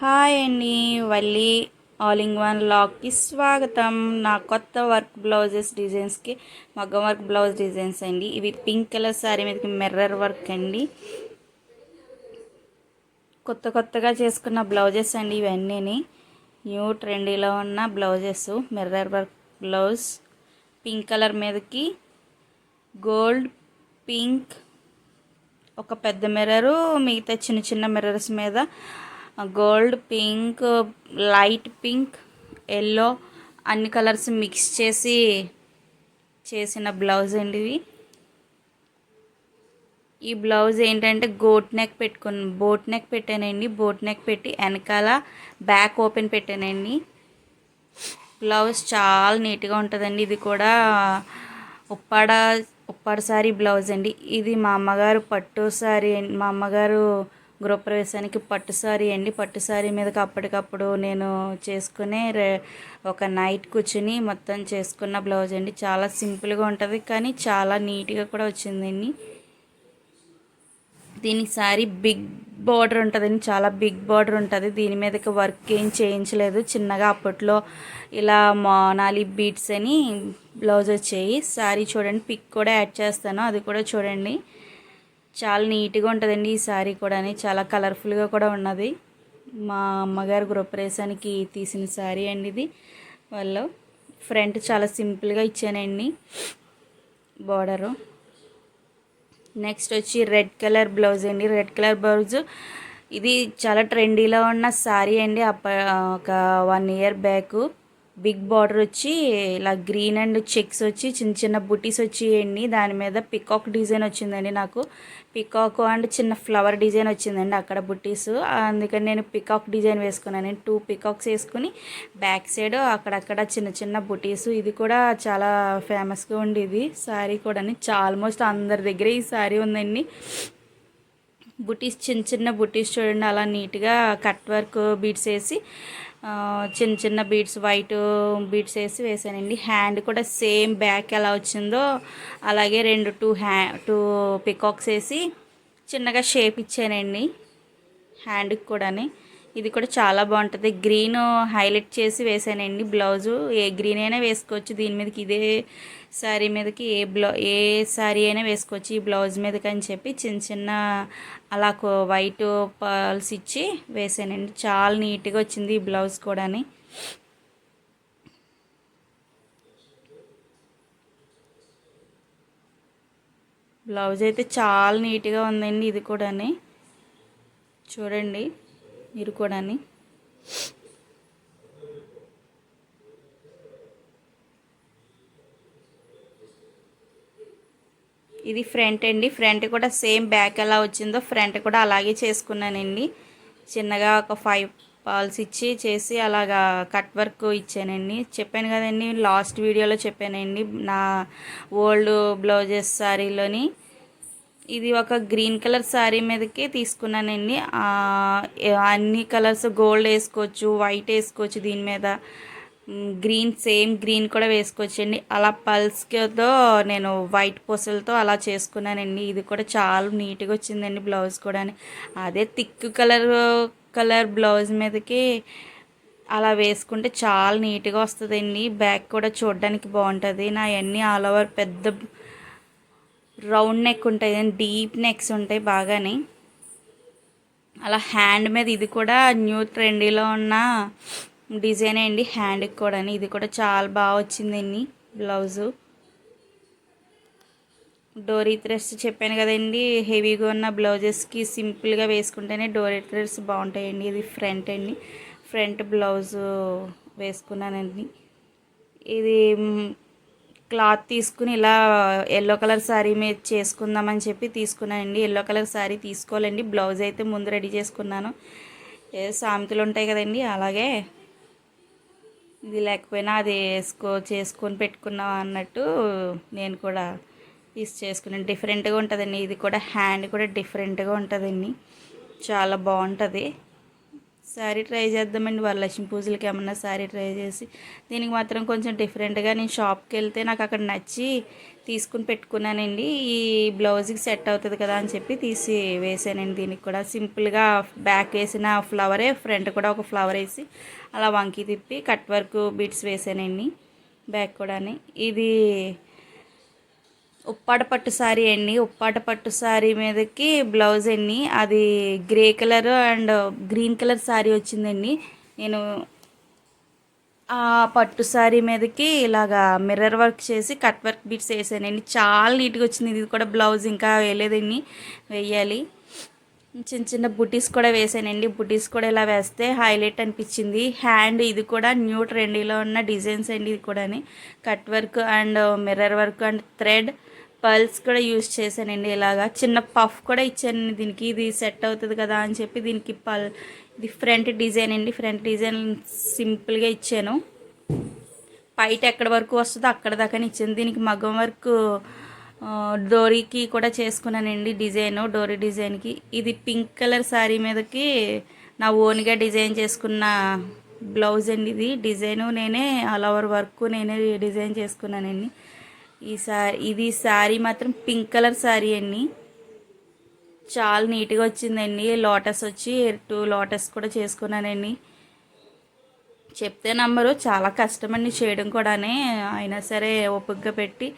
Hi అండి Valli all in one లాక్కి స్వాగతం. నా కొత్త వర్క్ బ్లౌజెస్ డిజైన్స్కి మగ్గం వర్క్ బ్లౌజ్ డిజైన్స్ అండి. ఇవి పింక్ కలర్ శారీ మీదకి మిర్రర్ వర్క్ అండి. కొత్త కొత్తగా చేసుకున్న బ్లౌజెస్ అండి ఇవన్నీ న్యూ ట్రెండీలో ఉన్న blouses mirror work blouse pink colour మీదకి గోల్డ్ పింక్ ఒక పెద్ద మిర్రరు మిగతా చిన్న చిన్న మిర్రర్స్ మీద gold pink light pink yellow అన్ని కలర్స్ మిక్స్ చేసి చేసిన బ్లౌజ్ అండి ఇవి. ఈ బ్లౌజ్ ఏంటంటే గోట్ నెక్ పెట్టుకుని బోట్ నెక్ పెట్టానండి. బోట్ నెక్ పెట్టి వెనకాల బ్యాక్ ఓపెన్ పెట్టానండి. బ్లౌజ్ చాలా నీట్గా ఉంటుందండి. ఇది కూడా ఉప్పాడ ఉప్పాడ సారీ బ్లౌజ్ అండి. ఇది మా అమ్మగారు పట్టు సారీ మా అమ్మగారు గృహప్రవేశానికి పట్టు సారీ అండి. పట్టు సారీ మీదకి అప్పటికప్పుడు నేను చేసుకునే ఒక నైట్ కూర్చుని మొత్తం చేసుకున్న బ్లౌజ్ అండి. చాలా సింపుల్గా ఉంటుంది కానీ చాలా నీట్గా కూడా వచ్చిందండి. దీని సారీ బిగ్ బార్డర్ ఉంటుందండి. చాలా బిగ్ బార్డర్ ఉంటుంది. దీని మీదకి వర్క్ ఏం చేయించలేదు. చిన్నగా అప్పట్లో ఇలా మోనాలి బీట్స్ అని బ్లౌజ్ వచ్చాయి. సారీ చూడండి పిక్ కూడా యాడ్ చేస్తాను. అది కూడా చూడండి. చాలా నీట్గా ఉంటుందండి ఈ శారీ కూడా చాలా కలర్ఫుల్గా కూడా ఉన్నది. మా అమ్మగారు గృహప్రవేశానికి తీసిన శారీ అండి ఇది. వాళ్ళు ఫ్రంట్ చాలా సింపుల్గా ఇచ్చానండి బార్డరు నెక్స్ట్ వచ్చి రెడ్ కలర్ బ్లౌజ్ అండి. రెడ్ కలర్ బ్లౌజ్ ఇది చాలా ట్రెండీలో ఉన్న శారీ అండి. అప్ప ఒక one year back big border వచ్చి ఇలా గ్రీన్ అండ్ చెక్స్ వచ్చి చిన్న చిన్న బుటీస్ వచ్చేయండి దాని మీద పికాక్ డిజైన్ వచ్చిందండి నాకు. పికాక్ అండ్ చిన్న ఫ్లవర్ డిజైన్ వచ్చిందండి అక్కడ బుటీస్. అందుకని నేను పికాక్ డిజైన్ వేసుకున్నాను. టూ పికాక్స్ వేసుకుని బ్యాక్ సైడ్ అక్కడక్కడ చిన్న చిన్న బుటీస్. ఇది కూడా చాలా ఫేమస్గా ఉండేది. శారీ కూడా ఆల్మోస్ట్ అందరి దగ్గర ఈ శారీ ఉందండి. బుటీస్ చిన్న చిన్న బుటీస్ చూడండి అలా నీట్గా కట్ వర్క్ బీట్స్ వేసి చిన్న చిన్న బీడ్స్ వైట్ బీడ్స్ వేసి వేసానండి. హ్యాండ్ కూడా సేమ్ బ్యాక్ ఎలా వచ్చిందో అలాగే రెండు టూ హ్యా టూ పికాక్స్ వేసి చిన్నగా షేప్ ఇచ్చానండి హ్యాండ్కి కూడాని. ఇది కూడా చాలా బాగుంటుంది. గ్రీన్ హైలైట్ చేసి వేసానండి. బ్లౌజు ఏ గ్రీన్ అయినా వేసుకోవచ్చు. దీని మీదకి ఇదే శారీ మీదకి ఏ బ్లౌ ఏ శారీ అయినా వేసుకోవచ్చు. ఈ బ్లౌజ్ మీదకి అని చెప్పి చిన్న చిన్న అలా వైట్ పర్ల్స్ ఇచ్చి వేసానండి. చాలా నీట్గా వచ్చింది ఈ బ్లౌజ్ కూడా బ్లౌజ్ అయితే చాలా నీట్గా ఉందండి ఇది కూడా చూడండి. మీరు కూడా ఇది ఫ్రంట్ అండి. ఫ్రంట్ కూడా సేమ్ బ్యాక్ ఎలా వచ్చిందో ఫ్రంట్ కూడా అలాగే చేసుకున్నానండి. చిన్నగా ఒక ఫైవ్ పాల్స్ ఇచ్చి చేసి అలాగా కట్ వర్క్ ఇచ్చానండి. చెప్పాను కదండి లాస్ట్ వీడియోలో చెప్పానండి నా ఓల్డ్ బ్లౌజెస్ శారీలోని ఇది ఒక గ్రీన్ కలర్ శారీ మీదకి తీసుకున్నానండి అన్ని కలర్స్ గోల్డ్ వేసుకోవచ్చు వైట్ వేసుకోవచ్చు దీని మీద. గ్రీన్ సేమ్ గ్రీన్ కూడా వేసుకోవచ్చండి. అలా పల్స్తో నేను వైట్ పూసలతో అలా చేసుకున్నానండి ఇది కూడా చాలా నీట్గా వచ్చిందండి బ్లౌజ్ కూడా అదే థిక్ కలర్ కలర్ బ్లౌజ్ మీదకి అలా వేసుకుంటే చాలా నీట్గా వస్తుందండి. బ్యాక్ కూడా చూడడానికి బాగుంటుంది. నా అన్నీ ఆల్ ఓవర్ పెద్ద రౌండ్ నెక్ ఉంటాయి డీప్ నెక్స్ ఉంటాయి బాగానే. అలా హ్యాండ్ మీద ఇది కూడా న్యూ ట్రెండీలో ఉన్న డిజైన్ అండి హ్యాండ్కి కూడా ఇది కూడా చాలా బాగా వచ్చిందండి బ్లౌజు. డోరీ థ్రెడ్స్ చెప్పాను కదండి హెవీగా ఉన్న బ్లౌజెస్కి సింపుల్గా వేసుకుంటేనే డోరీ థ్రెడ్స్ బాగుంటాయండి. ఇది ఫ్రంట్ అండి ఫ్రంట్ బ్లౌజు వేసుకున్నానండి. ఇది క్లాత్ తీసుకుని ఇలా ఎల్లో కలర్ శారీ మీద చేసుకుందామని చెప్పి తీసుకున్నానండి. ఎల్లో కలర్ శారీ తీసుకోవాలండి. బ్లౌజ్ అయితే ముందు రెడీ చేసుకున్నాను. సామెతలు ఉంటాయి కదండి. అలాగే ఇది లేకపోయినా అది వేసుకో చేసుకొని పెట్టుకున్నాం అన్నట్టు నేను కూడా తీసి చేసుకున్నాను. డిఫరెంట్గా ఉంటుందండి. ఇది కూడా హ్యాండ్ కూడా డిఫరెంట్గా ఉంటుందండి. చాలా బాగుంటుంది. శారీ ట్రై చేద్దామండి. వరలక్ష్మి పూజలకి ఏమన్నా శారీ ట్రై చేసి. దీనికి మాత్రం కొంచెం డిఫరెంట్గా నేను షాప్కి వెళ్తే నాకు అక్కడ నచ్చి తీసుకుని పెట్టుకున్నానండి. ఈ బ్లౌజ్కి సెట్ అవుతుంది కదా అని చెప్పి తీసి వేసానండి దీనికి కూడా. సింపుల్గా బ్యాక్ వేసిన ఫ్లవరే ఫ్రంట్ కూడా ఒక ఫ్లవర్ వేసి అలా వంకి తిప్పి కట్ వర్క్ బీట్స్ వేసానండి బ్యాక్ కూడా ఇది ఉప్పాట పట్టు శారీ అండి. ఉప్పాట పట్టు శారీ మీదకి బ్లౌజ్ అండి. అది grey colour and green colour sari వచ్చిందండి. నేను ఆ పట్టు శారీ మీదకి ఇలాగా మిర్రర్ వర్క్ చేసి కట్ వర్క్ బీట్స్ వేసానండి. చాలా నీట్గా వచ్చింది. ఇది కూడా బ్లౌజ్ ఇంకా వేయలేదండి. వేయాలి. చిన్న చిన్న బుటీస్ కూడా వేసానండి. బుటీస్ కూడా ఇలా వేస్తే హైలైట్ అనిపించింది. హ్యాండ్ ఇది కూడా న్యూ ట్రెండీలో ఉన్న డిజైన్స్ అండి ఇది కూడా cut work and mirror work and thread pearls కూడా యూజ్ చేశానండి ఇలాగా. చిన్న పఫ్ కూడా ఇచ్చానండి దీనికి. ఇది సెట్ అవుతుంది కదా అని చెప్పి దీనికి పల్ ఇది ఫ్రంట్ డిజైన్ అండి. ఫ్రంట్ డిజైన్ సింపుల్గా ఇచ్చాను. పైట ఎక్కడి వరకు వస్తుందో అక్కడ దాకా ఇచ్చాను. దీనికి మగ్గం వర్క్ డోరీకి కూడా చేసుకున్నానండి డిజైన్ డోరీ డిజైన్కి. ఇది పింక్ కలర్ శారీ మీదకి నా ఓన్గా డిజైన్ చేసుకున్న బ్లౌజ్ అండి ఇది. డిజైను నేనే ఆల్ ఓవర్ వర్క్ నేనే డిజైన్ చేసుకున్నానండి. ఈ సారీ ఇది శారీ మాత్రం పింక్ కలర్ శారీ అండి. చాలా నీట్గా వచ్చిందండి. లోటస్ వచ్చి టూ లోటస్ కూడా చేసుకున్నానండి. చెప్తే నమ్మరు చాలా కష్టమండి చేయడం కూడానే. అయినా సరే ఓపికగా పెట్టి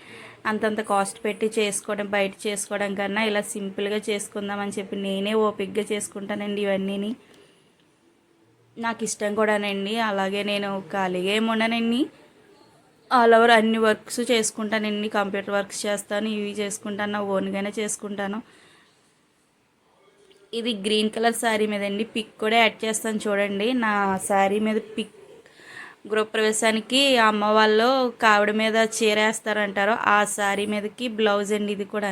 అంతంత కాస్ట్ పెట్టి చేసుకోవడం బయట చేసుకోవడం కన్నా ఇలా సింపుల్గా చేసుకుందామని చెప్పి నేనే ఓపికగా చేసుకుంటానండి ఇవన్నీని. నాకు ఇష్టం కూడానండి. అలాగే నేను ఖాళీగా ఏముండనండి ఆల్ ఓవర్ అన్ని వర్క్స్ చేసుకుంటాను ఎన్ని కంప్యూటర్ వర్క్స్ చేస్తాను ఇవి చేసుకుంటాను నా ఓన్గానే చేసుకుంటాను. ఇది గ్రీన్ కలర్ శారీ మీద అండి. పిక్ కూడా యాడ్ చేస్తాను చూడండి. నా శారీ మీద పిక్ గృహప్రవేశానికి అమ్మ వాళ్ళు కావిడ మీద చీర వేస్తారంటారు. ఆ శారీ మీదకి బ్లౌజ్ అండి ఇది కూడా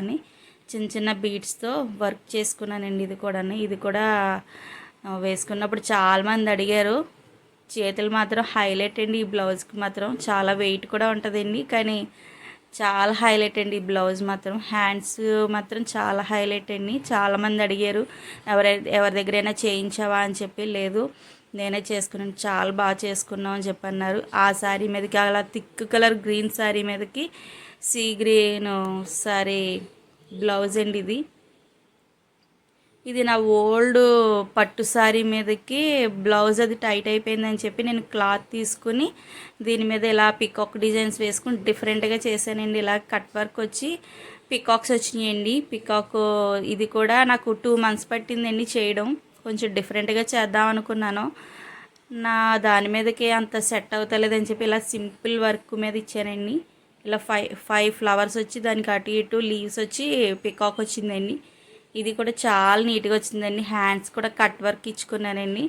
చిన్న చిన్న బీట్స్తో వర్క్ చేసుకున్నానండి ఇది కూడా ఇది కూడా వేసుకున్నప్పుడు చాలామంది అడిగారు. చేతులు మాత్రం హైలైట్ అండి ఈ బ్లౌజ్కి మాత్రం. చాలా వెయిట్ కూడా ఉంటుందండి కానీ చాలా హైలైట్ అండి ఈ బ్లౌజ్ మాత్రం. హ్యాండ్స్ మాత్రం చాలా హైలైట్ అండి. చాలామంది అడిగారు ఎవరై ఎవరి దగ్గరైనా చేయించావా అని చెప్పి లేదు నేనే చేసుకున్నాను చాలా బాగా చేసుకున్నాం అని చెప్పన్నారు ఆ శారీ మీదకి అలా థిక్ కలర్ గ్రీన్ శారీ మీదకి సీ గ్రీన్ శారీ బ్లౌజ్ అండి ఇది. ఇది నా ఓల్డ్ పట్టు శారీ మీదకి బ్లౌజ్ అది టైట్ అయిపోయిందని చెప్పి నేను క్లాత్ తీసుకుని దీని మీద ఇలా పికాక్ డిజైన్స్ వేసుకుని డిఫరెంట్గా చేశానండి. ఇలా కట్ వర్క్ వచ్చి పికాక్స్ వచ్చినాయండి. పికాక్ ఇది కూడా నాకు టూ మంత్స్ పట్టిందండి చేయడం. కొంచెం డిఫరెంట్గా చేద్దాం అనుకున్నాను. నా దాని మీదకి అంత సెట్ అవుతలేదని చెప్పి ఇలా సింపుల్ వర్క్ మీద ఇచ్చానండి. ఇలా ఫైవ్ ఫైవ్ ఫ్లవర్స్ వచ్చి దానికి అటు ఇటు లీవ్స్ వచ్చి పికాక్ వచ్చిందండి. ఇది కూడా చాలా నీట్గా వచ్చిందండి. హ్యాండ్స్ కూడా కట్ వర్క్ ఇచ్చుకున్నానండి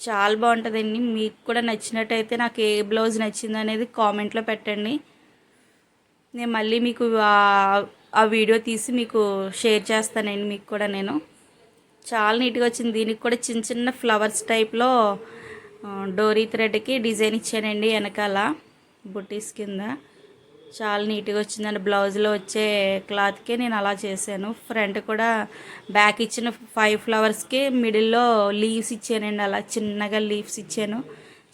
చాలా బాగుంటుందండి. మీకు కూడా నచ్చినట్టయితే నాకు ఏ బ్లౌజ్ నచ్చింది అనేది కామెంట్లో పెట్టండి. నేను మళ్ళీ మీకు ఆ వీడియో తీసి మీకు షేర్ చేస్తానండి మీకు కూడా నేను. చాలా నీట్గా వచ్చింది. దీనికి కూడా చిన్న చిన్న ఫ్లవర్స్ టైప్లో డోరీ థ్రెడ్కి డిజైన్ ఇచ్చానండి వెనకాల బుటీస్ కింద. చాలా నీట్గా వచ్చిందండి. బ్లౌజ్లో వచ్చే క్లాత్కే నేను అలా చేశాను. ఫ్రంట్ కూడా బ్యాక్ ఇచ్చిన ఫైవ్ ఫ్లవర్స్కి మిడిల్లో లీవ్స్ ఇచ్చానండి. అలా చిన్నగా లీవ్స్ ఇచ్చాను.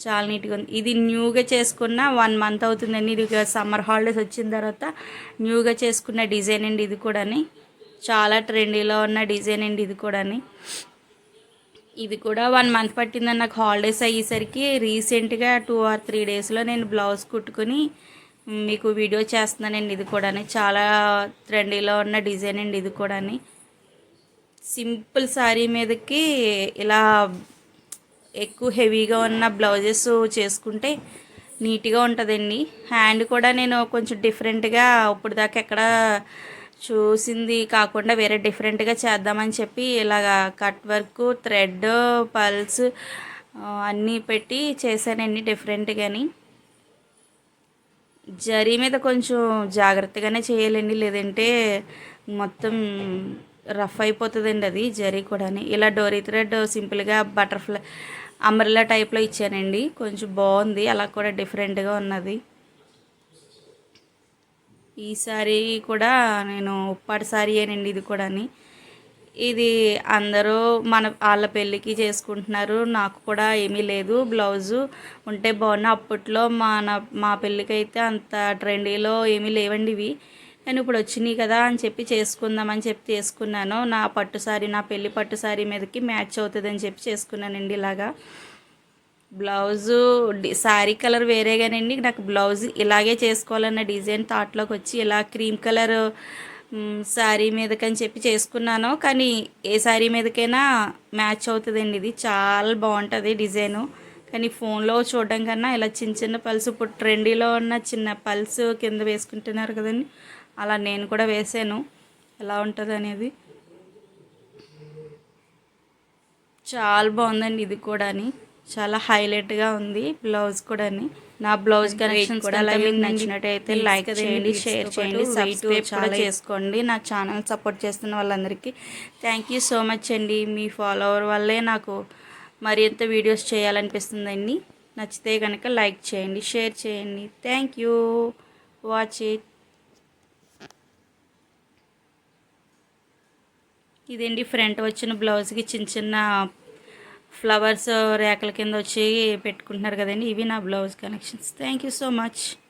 చాలా నీట్గా ఉంది. ఇది న్యూగా చేసుకున్న వన్ మంత్ అవుతుందండి. ఇది సమ్మర్ హాలిడేస్ వచ్చిన తర్వాత న్యూగా చేసుకున్న డిజైన్ అండి ఇది కూడాని. చాలా ట్రెండీలో ఉన్న డిజైన్ అండి ఇది కూడాని. ఇది కూడా వన్ మంత్ పట్టిందని నాకు హాలిడేస్ అయ్యేసరికి రీసెంట్గా టూ ఆర్ త్రీ డేస్లో నేను బ్లౌజ్ కుట్టుకుని మీకు వీడియో చేస్తున్నానండి ఇది కూడా చాలా ట్రెండీలో ఉన్న డిజైన్ అండి ఇది కూడా సింపుల్ శారీ మీదకి ఇలా ఎక్కువ హెవీగా ఉన్న బ్లౌజెస్ చేసుకుంటే నీట్గా ఉంటుందండి. హ్యాండ్ కూడా నేను కొంచెం డిఫరెంట్గా ఇప్పుడు దాకా ఎక్కడ చూసింది కాకుండా వేరే డిఫరెంట్గా చేద్దామని చెప్పి ఇలాగ కట్ వర్క్ థ్రెడ్ పల్స్ అన్నీ పెట్టి చేశానండి డిఫరెంట్గాని. జరీ మీద కొంచెం జాగ్రత్తగానే చేయాలండి. లేదంటే మొత్తం రఫ్ అయిపోతుందండి అది జరీ కూడా ఇలా డోరీ థ్రెడ్ సింపుల్గా బటర్ఫ్లై అంబ్రెల్లా టైప్లో ఇచ్చానండి. కొంచెం బాగుంది. అలా కూడా డిఫరెంట్గా ఉన్నది. ఈ సారీ కూడా నేను ఉప్పాటి సారీ అనండి ఇది కూడా ఇది అందరూ మన వాళ్ళ పెళ్ళికి చేసుకుంటున్నారు. నాకు కూడా ఏమీ లేదు. బ్లౌజు ఉంటే బాగున్న. అప్పట్లో మన మా పెళ్ళికైతే అంత ట్రెండీలో ఏమీ లేవండి ఇవి. నేను ఇప్పుడు వచ్చినాయి కదా అని చెప్పి చేసుకుందామని చెప్పి చేసుకున్నాను. నా పట్టు సారీ నా పెళ్ళి పట్టు సారీ మీదకి మ్యాచ్ అవుతుంది అని చెప్పి చేసుకున్నానండి ఇలాగా. బ్లౌజు శారీ కలర్ వేరేగానండి. నాకు బ్లౌజ్ ఇలాగే చేసుకోవాలన్న డిజైన్ థాట్లోకి వచ్చి ఇలా క్రీమ్ కలర్ శారీ మీదకని చెప్పి చేసుకున్నాను. కానీ ఏ శారీ మీదకైనా మ్యాచ్ అవుతుందండి ఇది. చాలా బాగుంటుంది డిజైను. కానీ ఫోన్లో చూడడం కన్నా ఇలా చిన్న చిన్న పల్స్ ఇప్పుడు ట్రెండీలో ఉన్న చిన్న పల్స్ కింద వేసుకుంటున్నారు కదండి అలా నేను కూడా వేసాను. ఎలా ఉంటుంది అనేది. చాలా బాగుందండి ఇది కూడా చాలా హైలైట్గా ఉంది బ్లౌజ్ కూడా నా బ్లౌజ్ కలెక్షన్ కూడా మీకు నచ్చినట్టయితే లైక్ చేయండి షేర్ చేయండి సబ్స్క్రైబ్ కూడా చేసుకోండి. నా ఛానల్ సపోర్ట్ చేస్తున్న వాళ్ళందరికీ థ్యాంక్ యూ సో మచ్ అండి. మీ ఫాలోవర్ వల్లే నాకు మరింత వీడియోస్ చేయాలనిపిస్తుందండి. నచ్చితే కనుక లైక్ చేయండి షేర్ చేయండి. థ్యాంక్ యూ వాచ్ ఇట్ ఇదేంటి ఫ్రంట్ వచ్చిన బ్లౌజ్కి చిన్న చిన్న ఫ్లవర్స్ రేకల కింద వచ్చి పెట్టుకుంటున్నారు కదండి. ఇవి నా blouse collections thank you so much